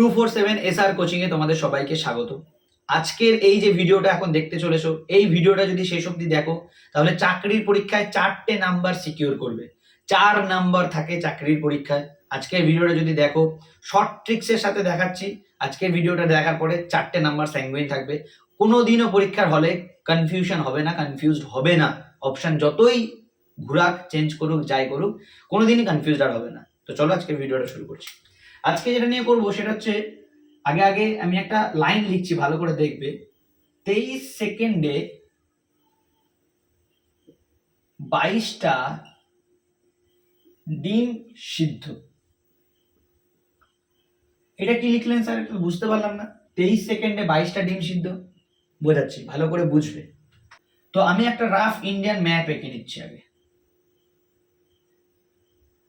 Two four seven S R কোচিংয়ে তোমাদের সবাইকে স্বাগত। আজকের এই যে ভিডিওটা এখন দেখতে চলেছো, এই ভিডিওটা যদি শেষ অবধি দেখো, তাহলে চাকরির পরীক্ষায় চারটে নাম্বার সিকিউর করবে। চার নাম্বার থাকে চাকরির পরীক্ষায়। আজকের ভিডিওটা যদি দেখো শর্ট ট্রিক্সের সাথে দেখাচ্ছি। আজকের ভিডিওটা দেখার পরে চারটে নাম্বার স্যাঙ্গুইন থাকবে। কোনোদিনও পরীক্ষার হলে কনফিউশন হবে না কনফিউজড হবে না। অপশন যতই ঘুরাক চেঞ্জ করুক, যাই করুক, কোনোদিনই কনফিউজড আর হবে না। তো চলো আজকের ভিডিওটা শুরু করছি। আজকে যেটা নিয়ে করব সেটা হচ্ছে, আগে আগে আমি একটা লাইন লিখছি, ভালো করে দেখবে। তেইশ সেকেন্ডে বাইশটা ডিম সিদ্ধ। এটা কি লিখলেন স্যার? একটু বুঝতে পারলাম না। তেইশ সেকেন্ডে বাইশটা ডিম সিদ্ধ। বোঝাচ্ছি, ভালো করে বুঝবে। তো আমি একটা রাফ ইন্ডিয়ান ম্যাপ এঁকে নিচ্ছি আগে।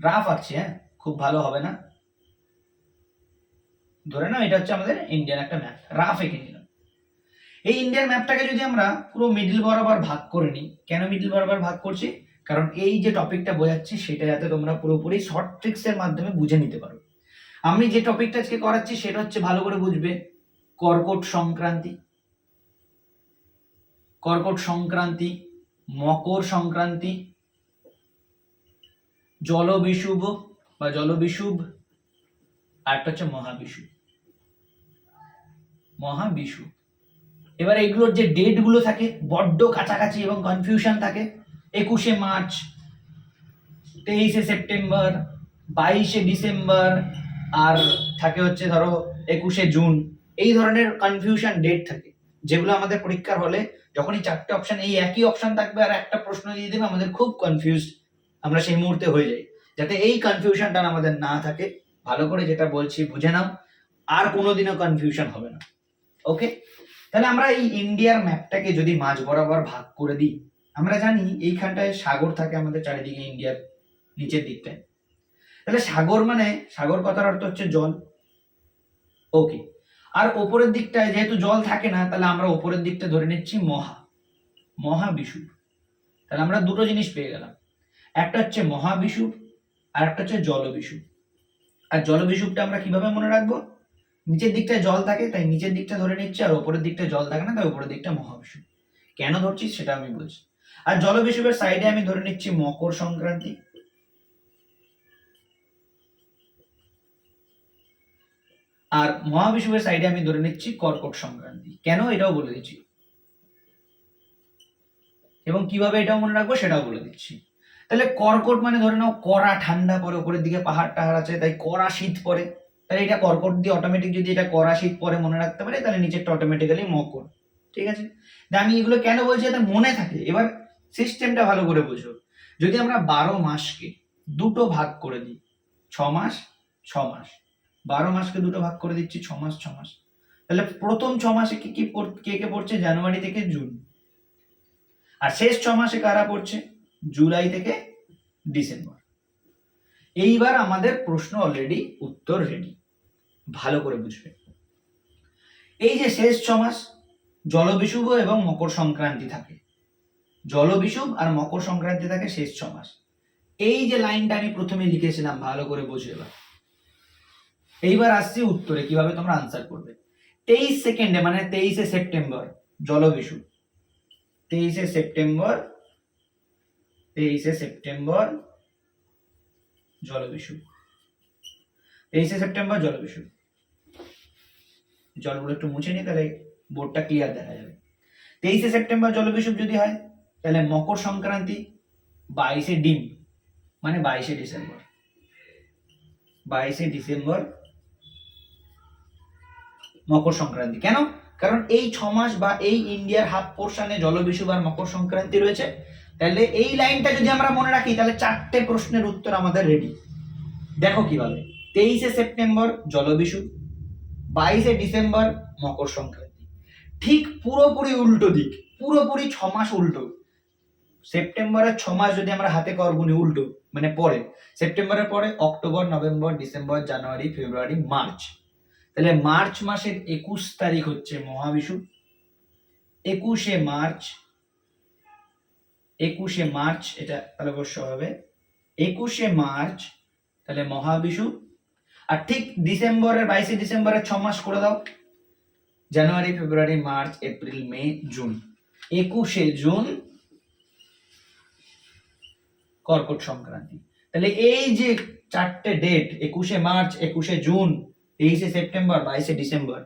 রাফ আঁকছি হ্যাঁ? খুব ভালো হবে না? ধরে নাও, এটা হচ্ছে আমাদের ইন্ডিয়ান একটা ম্যাপ রাফ এঁকে নিলাম। এই ইন্ডিয়ান ম্যাপটাকে যদি আমরা পুরো মিডল বরাবর ভাগ করে নিই, কেন মিডল বরাবর ভাগ করছি? কারণ এই যে টপিকটা বোঝাচ্ছি, সেটা যাতে তোমরা পুরোপুরি শর্ট ট্রিক্সের মাধ্যমে বুঝে নিতে পারো। আমি যে টপিকটা আজকে করাচ্ছি, সেটা হচ্ছে ভালো করে বুঝবে, কর্কট সংক্রান্তি। কর্কট সংক্রান্তি, মকর সংক্রান্তি জলবিষুব বা জলবিষুব আর একটা হচ্ছে মহাবিষুব মহাবিষু। এবার এগুলোর যে ডেটগুলো থাকে, বড্ড কাছাকাছি এবং কনফিউশন থাকে, একুশে মার্চ, তেইশে সেপ্টেম্বর, বাইশে ডিসেম্বর, আর থাকে হচ্ছে ধরো একুশে জুন। এই ধরনের কনফিউশন ডেট থাকে, যেগুলো আমাদের পরীক্ষার হলে যখনই চারটে অপশন এই একই অপশন থাকবে আর একটা প্রশ্ন দিয়ে দেবে, আমাদের খুব কনফিউজ আমরা সেই মুহূর্তে হয়ে যাই। যাতে এই কনফিউশনটা আমাদের না থাকে, ভালো করে যেটা বলছি বুঝে নাও, আর কোনোদিনও কনফিউশন হবে না। ওকে তাহলে আমরা এই ইন্ডিয়ার ম্যাপটাকে যদি মাঝ বরাবর ভাগ করে দিই, আমরা জানি এইখানটায় সাগর থাকে আমাদের চারিদিকে ইন্ডিয়ার নিচের দিকটায়। তাহলে সাগর মানে সাগর কথার অর্থ হচ্ছে জল। ওকে আর ওপরের দিকটায় যেহেতু জল থাকে না, তাহলে আমরা ওপরের দিকটা ধরে নিচ্ছি মহা। মহাবিষুব। তাহলে আমরা দুটো জিনিস পেয়ে গেলাম। একটা হচ্ছে মহাবিষুব, আর একটা হচ্ছে জলবিষুব। আর জলবিষুবটা আমরা কীভাবে মনে রাখব? নিচের দিকটায় জল থাকে, তাই নিচের দিকটা ধরে নিচ্ছি আর ওপরের দিকটা জল থাকে না, তাই ওপরের দিকটা মহাবিষুব। কেন ধরছি সেটা আমি বলছি। আর জলবিষুবের সাইডে আমি ধরে নিচ্ছি মকর সংক্রান্তি। আর মহাবিষুবের সাইডে আমি ধরে নিচ্ছি কর্কট সংক্রান্তি। কেন এটাও বলে দিচ্ছি? এবং কীভাবে এটাও মনে রাখব সেটাও বলে দিচ্ছি। তাহলে কর্কট মানে ধরে নাও কড়া ঠান্ডা পরে উপরের দিকে পাহাড় টাহাড় আছে, তাই কড়া শীত পড়ে তাহলে এটা কর্কট দিয়ে অটোমেটিক যদি এটা করা শীত পরে মনে রাখতে পারে, তাহলে নিচেরটা অটোমেটিক্যালি মকর ঠিক আছে? আমি এগুলো কেন বলছি যাতে মনে থাকে? এবার সিস্টেমটা ভালো করে বুঝো। যদি আমরা বারো মাসকে দুটো ভাগ করে দিই, ছ মাস ছ মাস। বারো মাসকে দুটো ভাগ করে দিচ্ছি, ছ মাস ছ মাস। তাহলে প্রথম ছ মাসে কি কি কে কে পড়ছে? জানুয়ারি থেকে জুন। আর শেষ ছ মাসে কারা পড়ছে? জুলাই থেকে ডিসেম্বর। এইবার আমাদের প্রশ্ন অলরেডি উত্তর রেডি ভালো করে বুঝবে। এই যে শেষ ছমাস মাস জলবিষুব এবং মকর সংক্রান্তি থাকে। জলবিষুব আর মকর সংক্রান্তি থাকে শেষ ছমাস এই যে লাইনটা আমি প্রথমে লিখেছিলাম, ভালো করে বুঝে এবার। এইবার আসছি উত্তরে, কীভাবে তোমরা আনসার করবে। তেইশ সেকেন্ডে মানে তেইশে সেপ্টেম্বর জলবিষুব তেইশে সেপ্টেম্বর তেইশে সেপ্টেম্বর জলবিষুব তেইশে সেপ্টেম্বর জলবিষুব জলগুলো একটু মুছে নিই তাহলে বোর্ডটা ক্লিয়ার দেখা যাবে। তেইশে সেপ্টেম্বর জলবিষুব যদি হয়, তাহলে মকর সংক্রান্তি বাইশে ডিম মানে বাইশে ডিসেম্বর। বাইশে ডিসেম্বর মকর সংক্রান্তি। কেন? কারণ এই ছ মাস বা এই ইন্ডিয়ার হাফ পোর্শনে জলবিষুব আর মকর সংক্রান্তি রয়েছে। তাহলে এই লাইনটা যদি আমরা মনে রাখি, তাহলে চারটে প্রশ্নের উত্তর আমাদের রেডি দেখো কীভাবে। তেইশে সেপ্টেম্বর জলবিষুব বাইশে ডিসেম্বর মকর সংক্রান্তি। ঠিক পুরোপুরি উল্টো দিক, পুরোপুরি ছ মাস উল্টো। সেপ্টেম্বরের ছ মাস যদি আমরা হাতে কর গুনি উল্টো মানে পরে, সেপ্টেম্বরের পরে অক্টোবর, নভেম্বর, ডিসেম্বর, জানুয়ারি, ফেব্রুয়ারি, মার্চ। তাহলে মার্চ মাসের একুশ তারিখ হচ্ছে মহাবিষুব একুশে মার্চ একুশে মার্চ, এটা তাহলে অবশ্য হবে। একুশে মার্চ, তাহলে মহাবিষুব আর ঠিক ডিসেম্বরের বাইশে ডিসেম্বরের ছ মাস করে দাও। জানুয়ারি, ফেব্রুয়ারি, মার্চ, এপ্রিল, মে, জুন। একুশে জুন কর্কট সংক্রান্তি। তাহলে এই যে চারটে ডেট একুশে মার্চ, একুশে জুন, তেইশে সেপ্টেম্বর, বাইশে ডিসেম্বর,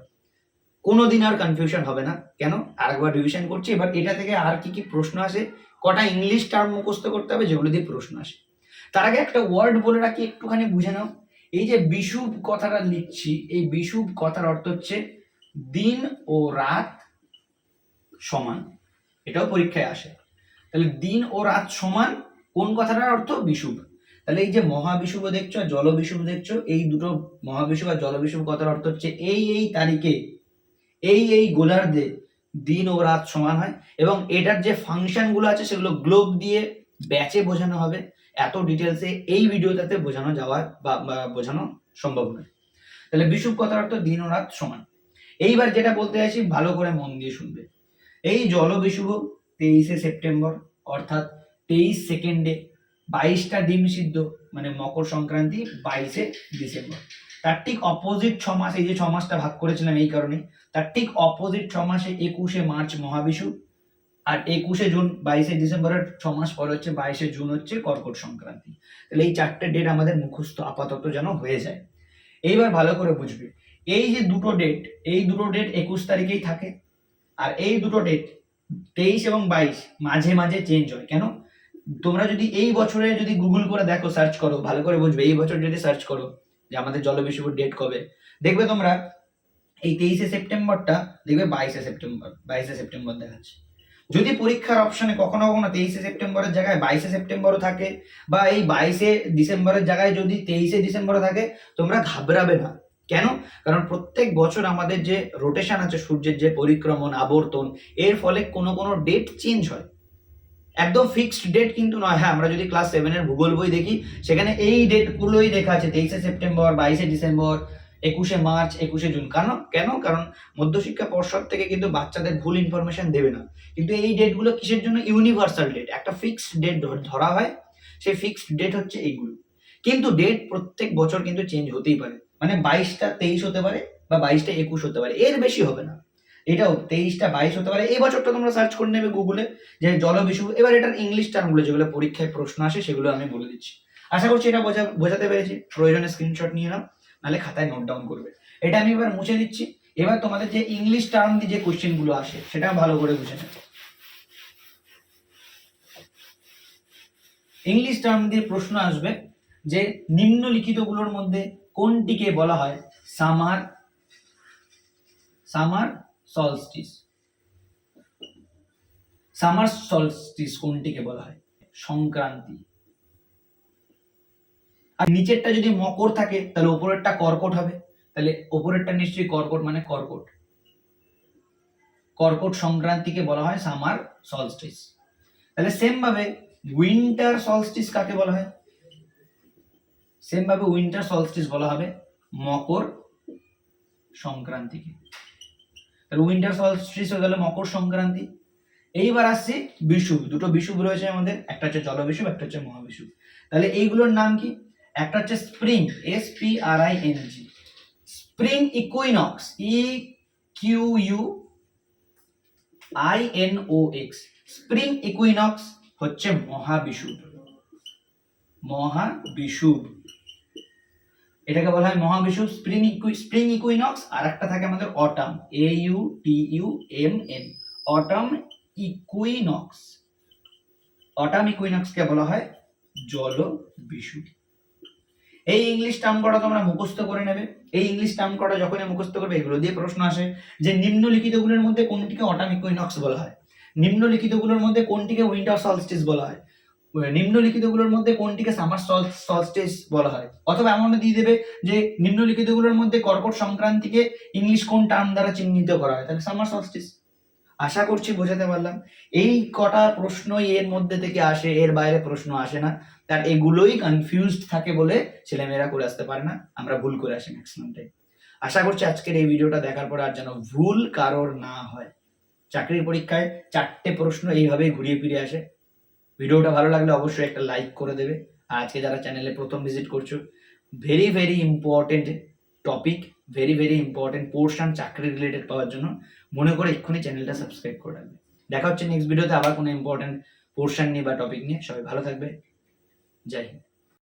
কোনোদিন আর কনফিউশন হবে না। কেন? আরেকবার রিভিশন করছি। এবার এটা থেকে আর কি কি প্রশ্ন আসে? কটা ইংলিশ টার্ম মুখস্থ করতে হবে যেগুলো দিয়ে প্রশ্ন আসে। তার আগে একটা ওয়ার্ড বলে রাখি, একটুখানি বুঝে নাও। এই যে বিষুব কথাটা লিখছি, এই বিষুব কথার অর্থ হচ্ছে দিন ও রাত সমান। এটাও পরীক্ষায় আসে। তাহলে দিন ও রাত সমান, কোন কথাটার অর্থ? বিষুব তাহলে এই যে মহাবিষুব দেখছ আর জলবিষুব দেখছ, এই দুটো মহাবিষুব আর জলবিষুব কথার অর্থ হচ্ছে এই এই তারিখে, এই এই গোলার্ধে দিন ও রাত সমান হয়। এবং এটার যে ফাংশনগুলো আছে সেগুলো গ্লোব দিয়ে ব্যাচে বোঝানো হবে। এত ডিটেলসে এই ভিডিওটাতে বোঝানো যাওয়ার বা বোঝানো সম্ভব নয়। তাহলে বিষুব কথার অর্থ দিন ও রাত সমান। এইবার যেটা বলতে আসি ভালো করে মন দিয়ে শুনবে। এই জল জলবিষুব তেইশে সেপ্টেম্বর, অর্থাৎ তেইশ সেকেন্ডে বাইশটা ডিম সিদ্ধ মানে মকর সংক্রান্তি বাইশে ডিসেম্বর। তার ঠিক অপোজিট ছ মাস, এই যে ছ মাসটা ভাগ করেছিলাম এই কারণে, তার ঠিক অপোজিট ছ মাসে একুশে মার্চ মহাবিষু আর একুশে জুন, বাইশে ডিসেম্বরের ছ মাস পর হচ্ছে বাইশে জুন হচ্ছে কর্কট সংক্রান্তি। তাহলে এই চারটে ডেট আমাদের মুখস্থ আপাতত যেন হয়ে যায়। এইবার ভালো করে বুঝবে, এই যে দুটো ডেট এই দুটো ডেট একুশ তারিখেই থাকে, আর এই দুটো ডেট তেইশ এবং বাইশ মাঝে মাঝে চেঞ্জ হয়। কেন? তোমরা যদি এই বছরে যদি গুগল করে দেখো সার্চ করো, ভালো করে বুঝবে, এই বছর যদি সার্চ করো যে আমাদের জলবিষুবর ডেট কবে, দেখবে তোমরা এই তেইশে সেপ্টেম্বরটা, দেখবে বাইশে সেপ্টেম্বর বাইশে সেপ্টেম্বর দেখাচ্ছে। যদি পরীক্ষার অপশনে কখনো কখনো তেইশে সেপ্টেম্বরের জায়গায় বাইশে সেপ্টেম্বরও থাকে, বা এই বাইশে ডিসেম্বরের জায়গায় যদি তেইশে ডিসেম্বরও থাকে, তোমরা ঘাবড়াবে না। কেন? কারণ প্রত্যেক বছর আমাদের যে রোটেশন আছে, সূর্যের যে পরিক্রমণ, আবর্তন, এর ফলে কোনো কোনো ডেট চেঞ্জ হয়। একদম ফিক্সড ডেট কিন্তু নয়। হ্যাঁ আমরা যদি ক্লাস সেভেনের ভূগোল বই দেখি, সেখানে এই ডেটগুলোই লেখা আছে, তেইশে সেপ্টেম্বর, বাইশে ডিসেম্বর একুশে মার্চ, একুশে জুন। কেন? কেন? কারণ মধ্যশিক্ষা পর্ষদ থেকে কিন্তু বাচ্চাদের ভুল ইনফরমেশন দেবে না। কিন্তু এই ডেটগুলো কিসের জন্য? ইউনিভার্সাল ডেট একটা ফিক্সড ডেট ধরা হয়। সেই ফিক্সড ডেট হচ্ছে এইগুলো। কিন্তু ডেট প্রত্যেক বছর কিন্তু চেঞ্জ হতেই পারে। মানে বাইশটা তেইশ হতে পারে বা বাইশটা একুশ হতে পারে। এর বেশি হবে না। এটাও তেইশটা বাইশ হতে পারে। এই বছরটা তোমরা সার্চ করে নেবে গুগলে যে জলবিষু এবার এটার ইংলিশ টার্মগুলো যেগুলো পরীক্ষায় প্রশ্ন আসে, সেগুলো আমি বলে দিচ্ছি। আশা করছি এটা বোঝা বোঝাতে পেরেছি। প্রয়োজনে স্ক্রিনশট নিয়ে নাও। নাহলে খাতায় নোট ডাউন করবে। এটা আমি এবার মুছে দিচ্ছি। এবার তোমাদের যে ইংলিশ টার্ম দিয়ে যে কোশ্চেনগুলো আসে, সেটা ভালো করে বুঝে নেবে। ইংলিশ টার্ম দিয়ে প্রশ্ন আসবে যে নিম্নলিখিতগুলোর মধ্যে কোনটিকে বলা হয় summer summer solstice summer solstice কোনটিকে বলা হয়? সংক্রান্তি। আর নিচেরটা যদি মকর থাকে, তাহলে উপরেরটা কর্কট হবে। তাহলে উপরেরটা নিশ্চয়ই কর্কট মানে কর্কট। কর্কট সংক্রান্তিকে বলা হয় সামার সলস্টিস তাহলে সেম ভাবে উইন্টার সলস্টিস কাকে বলা হয়? সেম ভাবে উইন্টার সলস্টিস বলা হবে মকর সংক্রান্তিকে। তাহলে উইন্টার সলস্টিস হয়ে গেল মকর সংক্রান্তি। এইবার আসছে বিষুব। দুটো বিষুব রয়েছে আমাদের, একটা হচ্ছে জলবিষুব, একটা হচ্ছে মহাবিষুব। তাহলে এইগুলোর নাম কি? একটা হচ্ছে spring S P R I N G spring equinox E Q U I N O X spring equinox হচ্ছে মহাবিষুব। মহাবিষুব। এটাকে বলা হয় মহাবিষুব। স্প্রিং স্প্রিং ইকুইনক্স আর একটা থাকে আমাদের autumn A U T U M N autumn equinox. Autumn ইকুইনক্সকে বলা হয় জল বিষুব এই ইংলিশ টার্ম কটা তোমরা মুখস্থ করে নেবে? এই ইংলিশ টার্ম কটা যখনই মুখস্থ করবে, এগুলো দিয়ে প্রশ্ন আসে যে নিম্নলিখিতগুলোর মধ্যে কোনটিকে অটাম ইকুইনক্স বলা হয়? নিম্নলিখিতগুলোর মধ্যে কোনটিকে উইন্টার সলস্টিস বলা হয়? নিম্নলিখিতগুলোর মধ্যে কোনটিকে সামার সলস্টিস বলা হয়? অথবা এমন দিয়ে দেবে যে নিম্নলিখিতগুলোর মধ্যে কর্কট সংক্রান্তিকে ইংলিশ কোন টার্ম দ্বারা চিহ্নিত করা হয়? তাহলে সামার সলস্টিস আশা করছি বোঝাতে পারলাম। এই কটা প্রশ্নই এর মধ্যে থেকে আসে, এর বাইরে প্রশ্ন আসে না। তার এগুলোই কনফিউজড থাকে বলে ছেলেমেয়েরা করে আসতে পারে না। আমরা ভুল করে আসি ম্যাক্সিমাম আশা করছি আজকের এই ভিডিওটা দেখার পর আর যেন ভুল কারোর না হয়। চাকরির পরীক্ষায় চারটে প্রশ্ন এইভাবেই ঘুরিয়ে ফিরে আসে। ভিডিওটা ভালো লাগলে অবশ্যই একটা লাইক করে দেবে। আর আজকে যারা চ্যানেলে প্রথম ভিজিট করছ very very important topic very very important portion চাকরি রিলেটেড পাওয়ার জন্য। মনে করে এক্ষুনি চ্যানেলটা সাবস্ক্রাইব করে রাখবে। দেখা হচ্ছে নেক্সট ভিডিওতে আবার কোনো ইম্পর্টেন্ট পোর্শন নিয়ে বা টপিক নিয়ে। সবাই ভালো থাকবে। জয় হিন্দ।